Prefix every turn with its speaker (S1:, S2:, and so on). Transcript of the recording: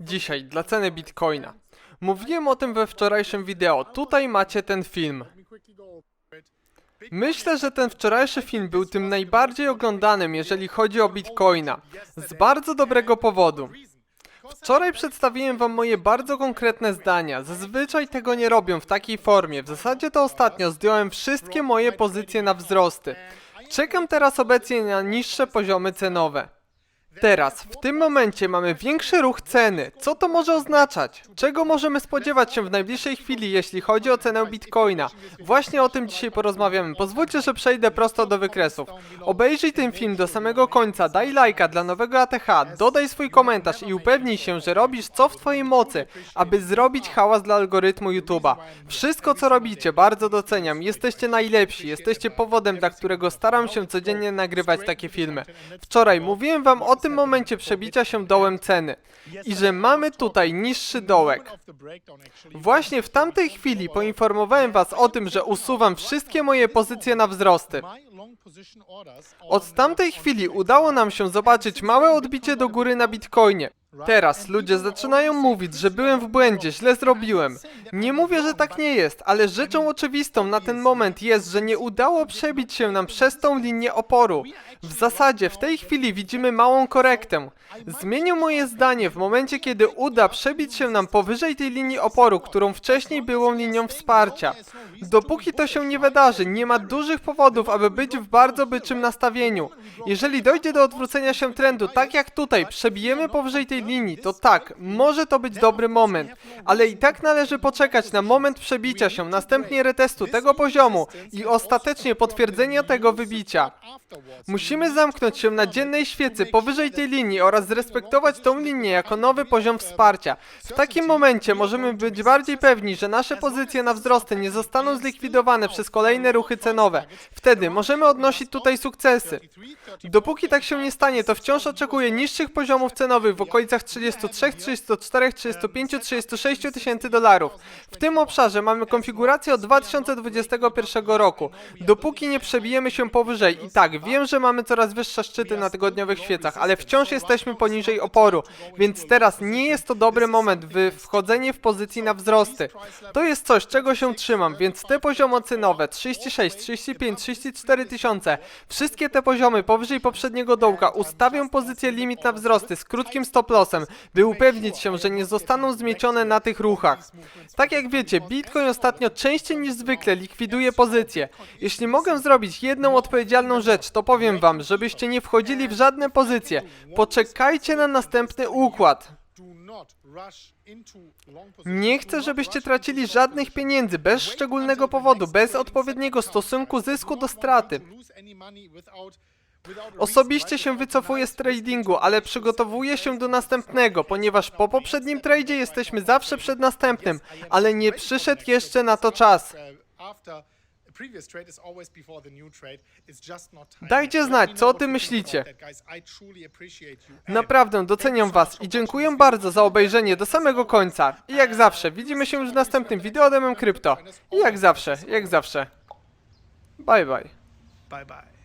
S1: Dzisiaj dla ceny Bitcoina. Mówiłem o tym we wczorajszym wideo. Tutaj macie ten film. Myślę, że ten wczorajszy film był tym najbardziej oglądanym, jeżeli chodzi o Bitcoina. Z bardzo dobrego powodu. Wczoraj przedstawiłem wam moje bardzo konkretne zdania. Zazwyczaj tego nie robię w takiej formie. W zasadzie to ostatnio zdjąłem wszystkie moje pozycje na wzrosty. Czekam teraz obecnie na niższe poziomy cenowe. Teraz, w tym momencie mamy większy ruch ceny. Co to może oznaczać? Czego możemy spodziewać się w najbliższej chwili, jeśli chodzi o cenę Bitcoina? Właśnie o tym dzisiaj porozmawiamy. Pozwólcie, że przejdę prosto do wykresów. Obejrzyj ten film do samego końca, daj lajka dla nowego ATH, dodaj swój komentarz i upewnij się, że robisz co w twojej mocy, aby zrobić hałas dla algorytmu YouTube'a. Wszystko co robicie bardzo doceniam. Jesteście najlepsi, jesteście powodem, dla którego staram się codziennie nagrywać takie filmy. Wczoraj mówiłem wam o tym momencie przebicia się dołem ceny i że mamy tutaj niższy dołek. Właśnie w tamtej chwili poinformowałem was o tym, że usuwam wszystkie moje pozycje na wzrosty. Od tamtej chwili udało nam się zobaczyć małe odbicie do góry na Bitcoinie. Teraz ludzie zaczynają mówić, że byłem w błędzie, źle zrobiłem. Nie mówię, że tak nie jest, ale rzeczą oczywistą na ten moment jest, że nie udało przebić się nam przez tą linię oporu. W zasadzie w tej chwili widzimy małą korektę. Zmienię moje zdanie w momencie, kiedy uda przebić się nam powyżej tej linii oporu, którą wcześniej było linią wsparcia. Dopóki to się nie wydarzy, nie ma dużych powodów, aby być w bardzo byczym nastawieniu. Jeżeli dojdzie do odwrócenia się trendu, tak jak tutaj, przebijemy powyżej tej linii, to tak, może to być dobry moment, ale i tak należy poczekać na moment przebicia się, następnie retestu tego poziomu i ostatecznie potwierdzenia tego wybicia. Musimy zamknąć się na dziennej świecy powyżej tej linii oraz zrespektować tą linię jako nowy poziom wsparcia. W takim momencie możemy być bardziej pewni, że nasze pozycje na wzrosty nie zostaną zlikwidowane przez kolejne ruchy cenowe. Wtedy możemy odnosić tutaj sukcesy. Dopóki tak się nie stanie, to wciąż oczekuję niższych poziomów cenowych w okolicach 33, 34, 35, 36 tysięcy dolarów. W tym obszarze mamy konfigurację od 2021 roku. Dopóki nie przebijemy się powyżej i tak, wiem, że mamy coraz wyższe szczyty na tygodniowych świecach, ale wciąż jesteśmy poniżej oporu, więc teraz nie jest to dobry moment w wchodzenie w pozycji na wzrosty. To jest coś, czego się trzymam, więc te poziomy cenowe 36, 35, 34 tysiące, wszystkie te poziomy powyżej poprzedniego dołka ustawią pozycję limit na wzrosty z krótkim stop lossem, by upewnić się, że nie zostaną zmiecione na tych ruchach. Tak jak wiecie, Bitcoin ostatnio częściej niż zwykle likwiduje pozycje. Jeśli mogę zrobić jedną odpowiedzialną rzecz, to powiem wam, żebyście nie wchodzili w żadne pozycje. Poczekajcie na następny układ. Nie chcę, żebyście tracili żadnych pieniędzy bez szczególnego powodu, bez odpowiedniego stosunku zysku do straty. Osobiście się wycofuję z tradingu, ale przygotowuję się do następnego, ponieważ po poprzednim tradzie jesteśmy zawsze przed następnym, ale nie przyszedł jeszcze na to czas. Dajcie znać, co o tym myślicie. Naprawdę doceniam was i dziękuję bardzo za obejrzenie do samego końca. I jak zawsze, widzimy się już w następnym wideo ode Krypto. I jak zawsze, jak zawsze. Bye bye.
S2: Bye bye.